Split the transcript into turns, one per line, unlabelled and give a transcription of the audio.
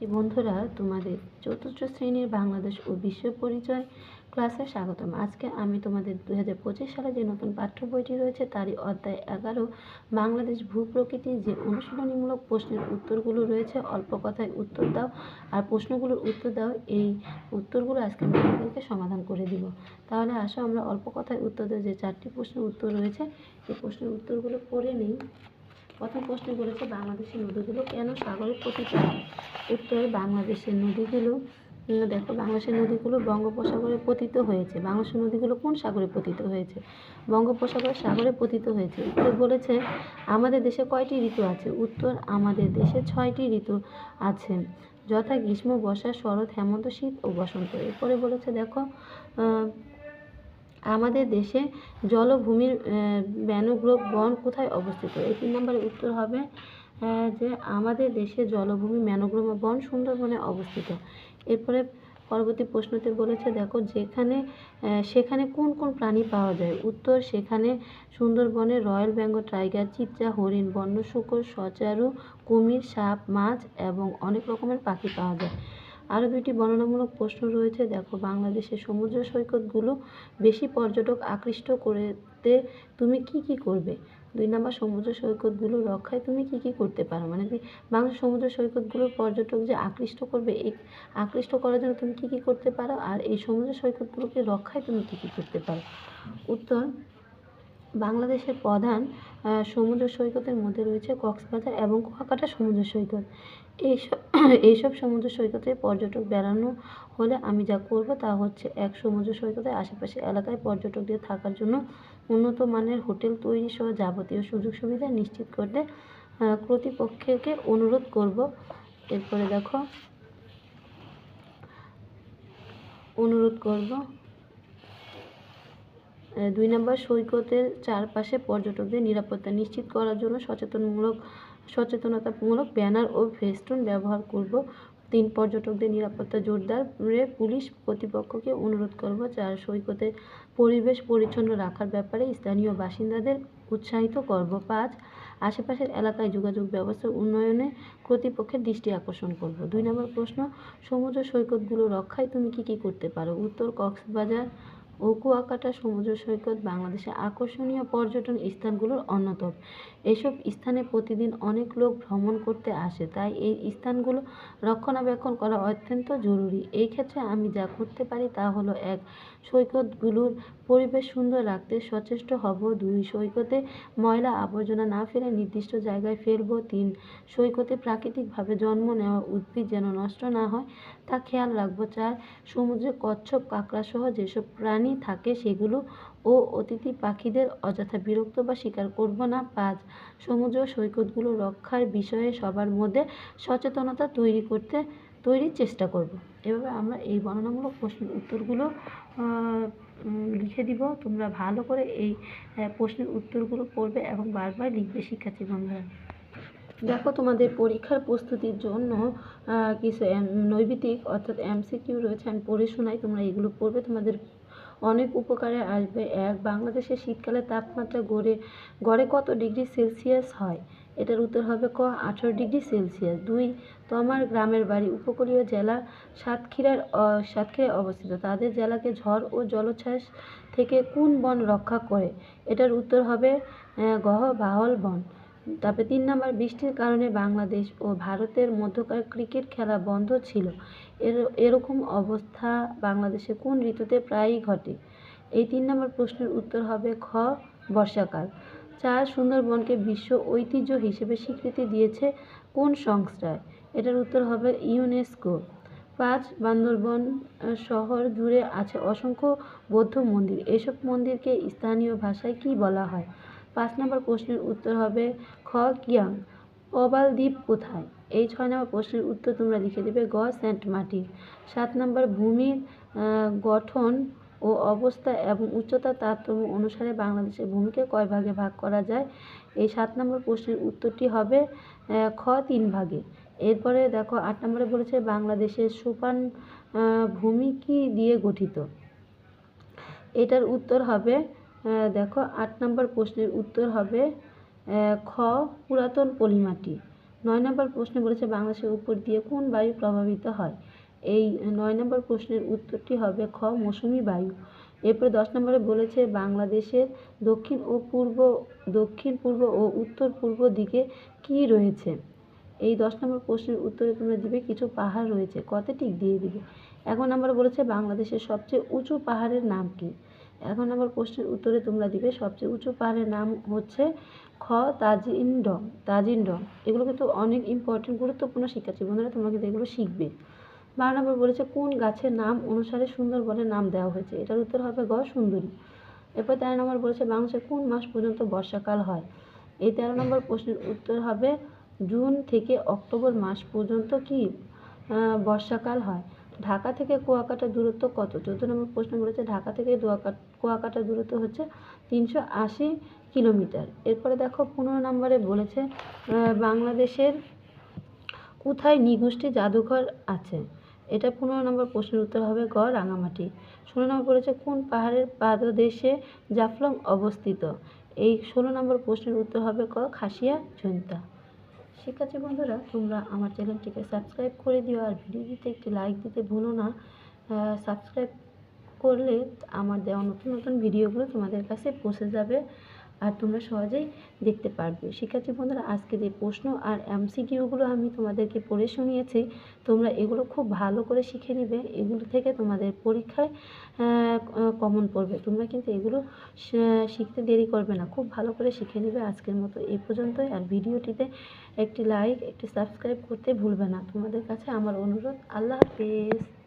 যে বন্ধুরা, তোমাদের চতুর্থ শ্রেণির বাংলাদেশ ও বিশ্ব পরিচয় ক্লাসে স্বাগতম। আজকে আমি তোমাদের দু হাজার পঁচিশ সালে যে নতুন পাঠ্য বইটি রয়েছে, তারই অধ্যায় এগারো, বাংলাদেশ ভূপ্রকৃতির যে অনুশীলনীমূলক প্রশ্নের উত্তরগুলো রয়েছে, অল্প কথায় উত্তর দাও আর প্রশ্নগুলোর উত্তর দাও, এই উত্তরগুলো আজকে আমি তোমাদেরকে সমাধান করে দিব। তাহলে আসো, আমরা অল্প কথায় উত্তর দেওয়া যে চারটি প্রশ্নের উত্তর রয়েছে, এই প্রশ্নের উত্তরগুলো পড়ে নিই। প্রথম প্রশ্ন বলেছে বাংলাদেশের নদীগুলো কেন সাগরে পতিত? হয় উত্তর, বাংলাদেশের নদীগুলো দেখো, বাংলাদেশের নদীগুলো বঙ্গোপসাগরে পতিত হয়েছে। বাংলাদেশের নদীগুলো কোন সাগরে পতিত হয়েছে? বঙ্গোপসাগর সাগরে পতিত হয়েছে। উত্তর বলেছে, আমাদের দেশে কয়টি ঋতু আছে? উত্তর, আমাদের দেশে ছয়টি ঋতু আছে, যথা গ্রীষ্ম, বর্ষা, শরৎ, হেমন্ত, শীত ও বসন্ত। এরপরে বলেছে, দেখো আমাদের দেশে জলভূমির ম্যানোগ্রোভ বন কোথায় অবস্থিত? এই তিন নম্বরের উত্তর হবে যে আমাদের দেশে জলভূমি ম্যানোগ্রোভ বন সুন্দরবনে অবস্থিত। এরপরে পরবর্তী প্রশ্নতে বলেছে, দেখো, যেখানে সেখানে কোন কোন প্রাণী পাওয়া যায়? উত্তর, সেখানে সুন্দরবনে রয়্যাল বেঙ্গল টাইগার, চিত্রা, হরিণ, বন্য শূকর, সচারু, কুমির, সাপ, মাছ এবং অনেক রকমের পাখি পাওয়া যায়। আরও দুইটি বর্ণনামূলক প্রশ্ন রয়েছে। দেখো, বাংলাদেশের সমুদ্র সৈকতগুলো বেশি পর্যটক আকৃষ্ট করতে তুমি কি কি করবে? দুই নম্বর, সমুদ্র সৈকতগুলো রক্ষায় তুমি কি কি করতে পারো? মানে বাংলাদেশ সমুদ্র সৈকতগুলো পর্যটক যে আকৃষ্ট করবে, এই আকৃষ্ট করার জন্য তুমি কি কি করতে পারো? আর এই সমুদ্র সৈকতগুলোকে রক্ষায় তুমি কি কি করতে পারো? উত্তর বাংলাদেশের প্রধান সমুদ্র সৈকতের মধ্যে রয়েছে কক্সবাজার এবং কুয়াকাটা সমুদ্র সৈকত। এইসব এইসব সমুদ্র সৈকতে পর্যটক বেড়ানো হলে আমি যা করব তা হচ্ছে এক সমুদ্র সৈকতের আশেপাশে এলাকায় পর্যটকদের থাকার জন্য উন্নত মানের হোটেল তৈরি সহ যাবতীয় সুযোগ সুবিধা নিশ্চিত করতে কর্তৃপক্ষকে অনুরোধ করব। এরপরে দেখো, অনুরোধ করব। দুই নম্বর সৈকতের চারপাশে পর্যটকদের নিরাপত্তা নিশ্চিত করার জন্য সচেতনমূলক, সচেতনতামূলক ব্যানার ও ফেস্টুন ব্যবহার করব। তিন পর্যটকদের নিরাপত্তা জোরদারে পুলিশ কর্তৃপক্ষকে অনুরোধ করব চার সৈকতের পরিবেশ পরিচ্ছন্ন রাখার ব্যাপারে স্থানীয় বাসিন্দাদের উৎসাহিত করব। পাঁচ, আশেপাশের এলাকায় যোগাযোগ ব্যবস্থা উন্নয়নে কর্তৃপক্ষের দৃষ্টি আকর্ষণ করব। দুই নম্বর প্রশ্ন, সমুদ্র সৈকতগুলো রক্ষায় তুমি কি কি করতে পারো? উত্তর, কক্সবাজার ও কুয়াকাটা সমুদ্র সৈকত বাংলাদেশের আকর্ষণীয় পর্যটন স্থানগুলোর অন্যতম। এসব স্থানে প্রতিদিন অনেক লোক ভ্রমণ করতে আসে, তাই এই স্থানগুলো রক্ষণাবেক্ষণ করা অত্যন্ত জরুরি। এই ক্ষেত্রে আমি যা করতে পারি তা হলো, এক, সৈকতগুলোর পরিবেশ সুন্দর রাখতে সচেষ্ট হব। দুই, সৈকতে ময়লা আবর্জনা না ফেলে নির্দিষ্ট জায়গায় ফেলব। তিন, সৈকতে প্রাকৃতিকভাবে জন্ম নেওয়া উদ্ভিদ যেন নষ্ট না হয় তা খেয়াল রাখব। চার, সমুদ্রে কচ্ছপ কাঁকড়া সহ যেসব প্রাণী থাকে সেগুলো ও অতিথি পাখিদের অযথা বিরক্ত বা শিকার করব না। পাঁচ, সমুদ্র সৈকতগুলো রক্ষার বিষয়ে সবার মধ্যে সচেতনতা তৈরি করতে, তৈরির চেষ্টা করব। এভাবে আমরা এই বর্ণনামূলক প্রশ্নের উত্তরগুলো লিখে দিব। তোমরা ভালো করে এই প্রশ্নের উত্তরগুলো পড়বে এবং বারবার লিখবে, শিক্ষার্থী বন্ধুরা। দেখো, তোমাদের পরীক্ষার প্রস্তুতির জন্য কিছু নৈবিত্তিক অর্থাৎ এমসিকিউ রয়েছে। আমি পড়ে শোনাই, তোমরা এগুলো পড়বে। তোমাদের অনেক উপকারে আসবে। এক, বাংলাদেশের শীতকালে তাপমাত্রা গড়ে গড়ে কত ডিগ্রি সেলসিয়াস হয়? এটার উত্তর হবে ক, আঠারো ডিগ্রি সেলসিয়াস। দুই, তোমার গ্রামের বাড়ি, উপকূলীয় জেলা সাতক্ষীরার সাতক্ষীরায় অবস্থিত। তাদের জেলাকে ঝড় ও জলোচ্ছ্বাস থেকে কোন বন রক্ষা করে? এটার উত্তর হবে গহ, বাহল বন। তারপরে তিন নম্বর বৃষ্টির কারণে বাংলাদেশ ও ভারতের মধ্যকার ক্রিকেট খেলা বন্ধ ছিল। এর, এরকম অবস্থা বাংলাদেশে কোন ঋতুতে প্রায়ই ঘটে? এই তিন নম্বর প্রশ্নের উত্তর হবে খ, বর্ষাকাল। চার, সুন্দরবনকে বিশ্ব ঐতিহ্য হিসেবে স্বীকৃতি দিয়েছে কোন সংস্থায়? এটার উত্তর হবে ইউনেস্কো। পাঁচ, বান্দরবন শহর জুড়ে আছে অসংখ্য বৌদ্ধ মন্দির। এসব মন্দিরকে স্থানীয় ভাষায় কী বলা হয়? পাঁচ নম্বর প্রশ্নের উত্তর হবে খ, কিয়াং। প্রবাল দ্বীপ কোথায়? এই ছয় নম্বর প্রশ্নের উত্তর তোমরা লিখে দেবে গ, সেন্ট মার্টিন। সাত নম্বর ভূমির গঠন ও অবস্থা এবং উচ্চতার তারতম্য অনুসারে বাংলাদেশের ভূমিকে কয় ভাগে ভাগ করা যায়? এই সাত নম্বর প্রশ্নের উত্তরটি হবে খ, তিন ভাগে। এরপরে দেখো আট নম্বরে বলেছে বাংলাদেশের সোপান ভূমি কি দিয়ে গঠিত? এটার উত্তর হবে দেখো, আট নম্বর প্রশ্নের উত্তর হবে খ, পুরাতন পলিমাটি। নয় নম্বর প্রশ্নে বলেছে বাংলাদেশের উপর দিয়ে কোন বায়ু প্রভাবিত হয়? এই নয় নম্বর প্রশ্নের উত্তরটি হবে খ, মৌসুমি বায়ু। এরপরে দশ নম্বরে বলেছে বাংলাদেশের দক্ষিণ ও পূর্ব, দক্ষিণ, পূর্ব ও উত্তর পূর্ব দিকে কি রয়েছে? এই দশ নম্বর প্রশ্নের উত্তরে তোমরা দিবে, কিছু পাহাড় রয়েছে। কত টিক দিয়ে দিবে? এখন নম্বর বলেছে বাংলাদেশের সবচেয়ে উঁচু পাহাড়ের নাম কি? এখন নম্বর প্রশ্নের উত্তরে তোমরা দিবে, সবচেয়ে উঁচু পাহাড়ের নাম হচ্ছে খ তাজিনডং তাজিনডং। এগুলো কিন্তু অনেক ইম্পর্টেন্ট গুরুত্বপূর্ণ শিক্ষার্থী বন্ধুরা, তোমরা কিন্তু এগুলো শিখবে। বারো নম্বর বলেছে, কোন গাছের নাম অনুসারে সুন্দরবনের নাম দেওয়া হয়েছে? এটার উত্তর হবে গ, সুন্দরী। এরপর তেরো নম্বর বলেছে বাংলাদেশে কোন মাস পর্যন্ত বর্ষাকাল হয়? এই তেরো নম্বর প্রশ্নের উত্তর হবে, জুন থেকে অক্টোবর মাস পর্যন্ত কি বর্ষাকাল হয়? ঢাকা থেকে কুয়াকাটার দূরত্ব কত? চোদ্দ নম্বর প্রশ্ন বলেছে, ঢাকা থেকে কুয়াকাটার দূরত্ব হচ্ছে তিনশো আশি কিলোমিটার। এরপরে দেখো পনেরো নম্বরে বলেছে বাংলাদেশের কোথায় নিগোষ্ঠী জাদুঘর আছে? এটা পনেরো নম্বর প্রশ্নের উত্তর হবে গ, রাঙামাটি। ষোলো নম্বর বলেছে, কোন পাহাড়ের পাদদেশে জাফলং অবস্থিত? এই ষোলো নম্বর প্রশ্নের উত্তর হবে ক, খাসিয়া জৈন্তা শিক্ষার্থী বন্ধুরা, তোমরা আমার চ্যানেলটিকে সাবস্ক্রাইব করে দিও আর ভিডিওটিতে একটি লাইক দিতে ভুলো না। সাবস্ক্রাইব করলে আমার দেওয়া নতুন নতুন ভিডিওগুলো তোমাদের কাছে পৌঁছে যাবে। আর তোমরা সহজেই দেখতে পারবে। শিক্ষার্থী বন্ধুরা আজকে যে প্রশ্ন আর এমসিকিউগুলো আমি তোমাদেরকে পড়ে শুনিয়েছি। তোমরা এগুলো খুব ভালো করে শিখে নেবে। এগুলো থেকে তোমাদের পরীক্ষায় কমন পড়বে। তোমরা কিন্তু এগুলো শিখতে দেরি করবে না। খুব ভালো করে শিখে নেবে আজকের মতো এই পর্যন্তই। আর ভিডিওটিতে একটি লাইক একটি সাবস্ক্রাইব করতে ভুলবে না। তোমাদের কাছে আমার অনুরোধ। আল্লাহ হাফেজ।